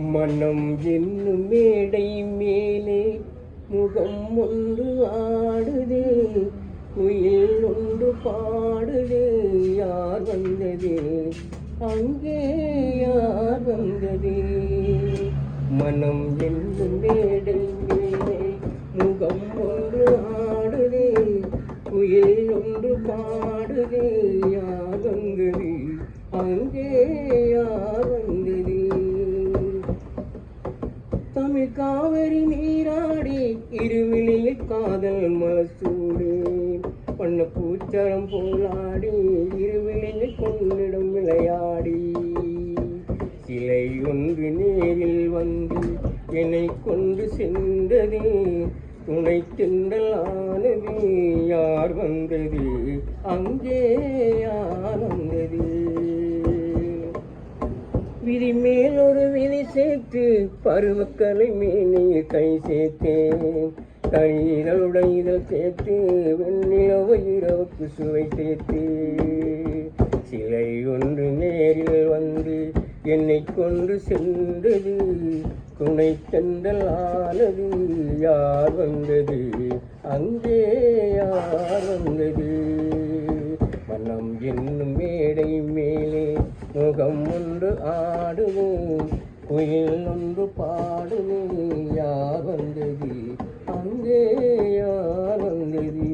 மனம் என்னும் மேடை மேலே முகம் ஒன்று ஆடுது. குயில் ஒன்று பாடுது. யார் வந்தது? அங்கே யார் வந்தது? மனம் என்னும் மேடை மேலே முகம் ஒன்று ஆடுது. குயில் ஒன்று பாடுது. யார் வந்தது? அங்கே தமிழ் காவிரி நீராடி இருவிழியில் காதல் மலசூடு. பண்ண பூச்சரம் போலாடி இருவிழியில் கொண்டிடம் விளையாடி. சிலை ஒன்று நேரில் வந்து என்னை கொண்டு சென்றது. துணை திண்டல் யார் வந்தது? அங்கே யார் வந்தது விதி மேல் ஒரு விதி சேர்த்து பருவக்கலை மேலே கை சேர்த்தேன். கனிகளுடன் இதழ் சேர்த்து வெண்ணிலவு இரவுக்கு சுவை சேர்த்து சிலை ஒன்று நேரில் வந்து என்னை கொண்டு சென்றது. துணை தென்றல் ஆனது யார் வந்தது? அங்கே யார் வந்தது? முகம் ஒன்று ஆடுவோம். குயில் ஒன்று பாடுவோம். யார் வந்தது? அங்கே யார் வந்தது.